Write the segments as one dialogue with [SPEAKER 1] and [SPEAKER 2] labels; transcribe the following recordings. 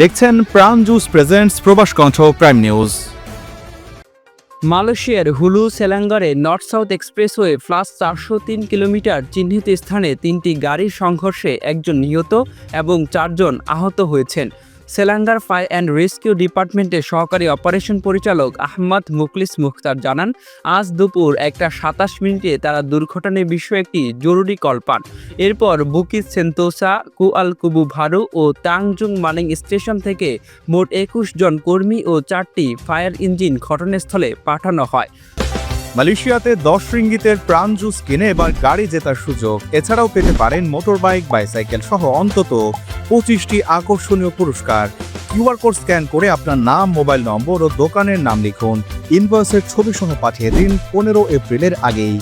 [SPEAKER 1] দেখছেন প্রাণ juice presents প্রবাস কণ্ঠ প্রাইম নিউজ
[SPEAKER 2] মালয়েশিয়ার হুলু সেলাঙ্গারে নর্থ সাউথ এক্সপ্রেসওয়ে প্লাস চারশো তিন কিলোমিটার চিহ্নিত স্থানে তিনটি গাড়ির সংঘর্ষে একজন নিহত এবং চারজন আহত হয়েছেন। সেলাঙ্গার ফায়ার অ্যান্ড রেস্কিউ ডিপার্টমেন্টের সহকারী অপারেশন পরিচালক আহমদ মুখলিস মুখতার জানান, আজ দুপুর একটা সাতাশ মিনিটে তারা দুর্ঘটনার বিষয়ে একটি জরুরি কল পান। এরপর বুকিত সেন্তোসা কুয়াল কুবু ভারু ও তাংজুং মানিং স্টেশন থেকে মোট একুশ জন কর্মী ও চারটি ফায়ার ইঞ্জিন ঘটনাস্থলে পাঠানো হয়।
[SPEAKER 1] মালয়েশিয়াতে দশ রিঙ্গিতের প্রাণ জুস কিনে এবার গাড়ি জেতার সুযোগ। এছাড়াও পেতে পারেন মোটর বাইক বাইসাইকেল সহ অন্তত পঁচিশটি আকর্ষণীয় পুরস্কার। কিউআর কোড স্ক্যান করে আপনার নাম, মোবাইল নম্বর ও দোকানের নাম লিখুন। ইনভয়েসের ছবি সহ পাঠিয়ে দিন পনেরো এপ্রিলের আগেই।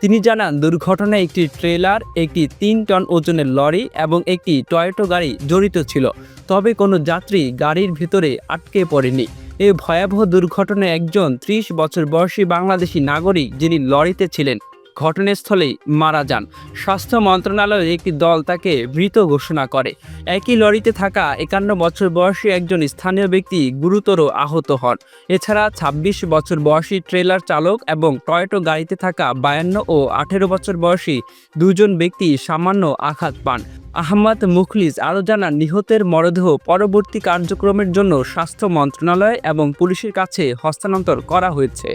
[SPEAKER 2] তিনি জানান, দুর্ঘটনায় একটি ট্রেলার, একটি তিন টন ওজনের লরি এবং একটি টয়োটো গাড়ি জড়িত ছিল। তবে কোনো যাত্রী গাড়ির ভিতরে আটকে পড়েনি। এই ভয়াবহ দুর্ঘটনায় একজন ত্রিশ বছর বয়সী বাংলাদেশি নাগরিক যিনি লরিতে ছিলেন ঘটনাস্থলেই মারা যান। স্বাস্থ্য মন্ত্রণালয়ের একটি দল তাকে মৃত ঘোষণা করে। একই লরিতে থাকা একান্ন বছর বয়সী একজন স্থানীয় ব্যক্তি গুরুতর আহত হন। এছাড়া ২৬ বছর বয়সী ট্রেলার চালক এবং টয়োটো গাড়িতে থাকা বায়ান্ন ও আঠেরো বছর বয়সী দুজন ব্যক্তি সামান্য আঘাত পান। আহমদ মুখলিস আরও জানান, নিহতের মরদেহ পরবর্তী কার্যক্রমের জন্য স্বাস্থ্য মন্ত্রণালয় এবং পুলিশের কাছে হস্তান্তর করা হয়েছে।